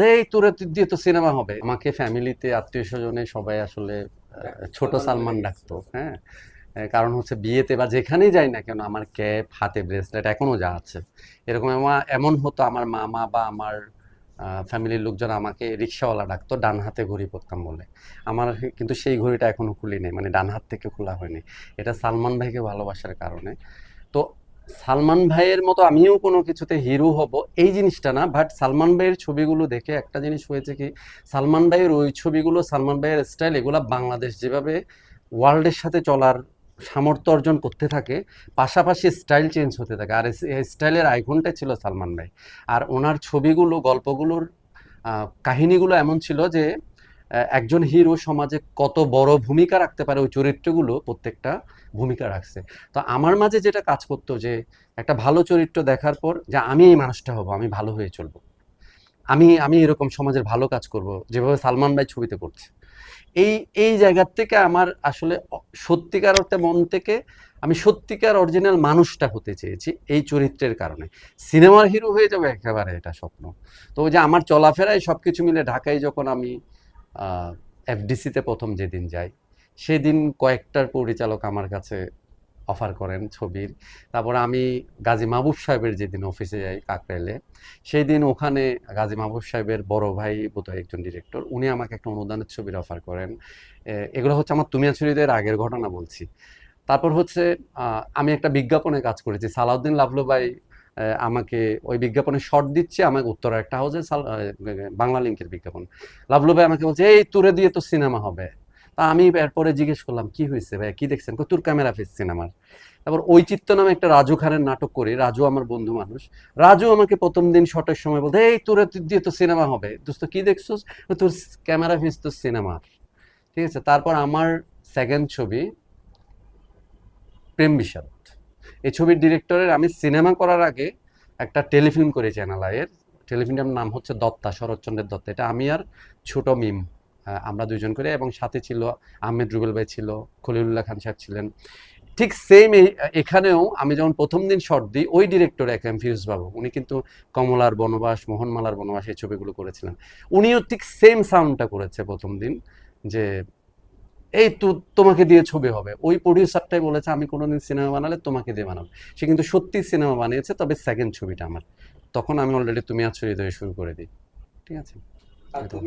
এই তোর দিয়ে তো সিনেমা হবে। আমাকে ফ্যামিলিতে আত্মীয় স্বজনে সবাই আসলে ছোট সালমান ডাকতো হ্যাঁ। কারণ হচ্ছে বিয়েতে বা যেখানেই যাই না কেন আমার ক্যাপ হাতে ব্রেসলেট এখনও যা আছে। এরকম এমা- এমন হতো আমার মামা বা আমার ফ্যামিলির লোকজন আমাকে রিক্সাওয়ালা ডাকতো ডান হাতে ঘড়ি পরতাম বলে। আমার কিন্তু সেই ঘড়িটা এখনও খুলি নেই মানে ডান হাত থেকে খোলা হয়নি। এটা সালমান ভাইকে ভালোবাসার কারণে। তো সালমান ভাইয়ের মতো আমিও কোনো কিছুতে হিরো হব, এই জিনিসটা না বাট সালমান ভাইয়ের ছবিগুলো দেখে একটা জিনিস হয়েছে কি, সালমান ভাইয়ের ওই ছবিগুলো, সালমান ভাইয়ের স্টাইল এগুলো বাংলাদেশ যেভাবে ওয়ার্ল্ডের সাথে চলার সামর্থ্য অর্জন করতে থাকে, পাশাপাশি স্টাইল চেঞ্জ হতে থাকে, আর স্টাইলের আইকনটা ছিল সালমান ভাই। আর ওনার ছবিগুলো, গল্পগুলোর কাহিনীগুলো এমন ছিল যে একজন হিরো সমাজে কত বড় ভূমিকা রাখতে পারে ওই চরিত্রগুলো প্রত্যেকটা ভূমিকা রাখছে। তো আমার মাঝে যেটা কাজ করতো যে, একটা ভালো চরিত্র দেখার পর যে, আমি এই মানুষটা হব, আমি ভালো হয়ে চলবো। আমি আমি এরকম সমাজের ভালো কাজ করব, যেভাবে সালমান ভাই ছবিতে করছে। এই এই জায়গার থেকে আমার আসলে সত্যিকার অর্থে মন থেকে আমি সত্যিকার অরিজিনাল মানুষটা হতে চেয়েছি এই চরিত্রের কারণে। সিনেমার হিরো হয়ে যাবে একেবারে এটা স্বপ্ন। তো ওই যে আমার চলাফেরায় সব কিছু মিলে ঢাকায় যখন আমি এফডিসিতে প্রথম যেদিন যাই, সেদিন কয়েকটার পরিচালক আমার কাছে অফার করেন ছবির। তারপর আমি গাজী মাহবুব সাহেবের যেদিন অফিসে যাই কাকরাইলে সেই দিন ওখানে গাজী মাহবুব সাহেবের বড় ভাই, বোধহয় একজন ডিরেক্টর উনি আমাকে একটা অনুদানের ছবির অফার করেন। এগুলো হচ্ছে আমার তুমিয়া ছড়িদের আগের ঘটনা বলছি। তারপর হচ্ছে আমি একটা বিজ্ঞাপনে কাজ করেছি, সালাউদ্দিন লাভলু ভাই আমাকে ওই বিজ্ঞাপনে শর্ট দিচ্ছে, আমাকে উত্তরা একটা হাউসে বাংলা লিঙ্কের বিজ্ঞাপন। লাভলু ভাই আমাকে বলছে, এই, তুরে দিয়ে তো সিনেমা হবে। তা আমি এরপরে জিজ্ঞেস করলাম, কি হয়েছে ভাই কি দেখছেন? তোর ক্যামেরা ফেস সিনেমার তারপর চিত্ত নামে একটা রাজু খানের নাটক করি, রাজু আমার বন্ধু মানুষ। রাজু আমাকে প্রথম দিন শটের সময় বলতে এই, তোর দিয়ে তো সিনেমা হবে। দোস্ত, কি দেখছোস? তোর ক্যামেরা ফেস তো সিনেমা ঠিক আছে? তারপর আমার সেকেন্ড ছবি, প্রেম বিষাদ এই ছবির ডিরেক্টরের আমি সিনেমা করার আগে একটা টেলিফিল্ম করে চ্যানেল আয়ের টেলিফিল্মটার নাম হচ্ছে দত্তা, শরৎচন্দ্রের দত্তা। এটা আমি আর ছোট মিম আমরা দুজন করে এবং সাথে ছিল আহমেদ রুবেল ভাই ছিল, খলিলুল্লাহ খান সাহেব ছিলেন। ঠিক সেম এখানেও আমি যখন প্রথম দিন শর্ট দিই, ওই ডিরেক্টর এক ফিরোজ বাবু, উনি কিন্তু কমলার বনবাস, মোহনমালার বনবাস এই ছবিগুলো করেছিলেন। উনিও ঠিক সেম সাউন্ডটা করেছে প্রথম দিন, যে এই তো তোমাকে দিয়ে ছবি হবে। ওই প্রডিউসারটাই বলেছে, আমি কোনোদিন সিনেমা বানালে তোমাকে দিয়ে বানাবো। সে কিন্তু সত্যি সিনেমা বানিয়েছে, তবে সেকেন্ড ছবিটা আমার। তখন আমি অলরেডি তুমি আছো হৃদয়ে শুরু করে দিই। ঠিক আছে? তুমি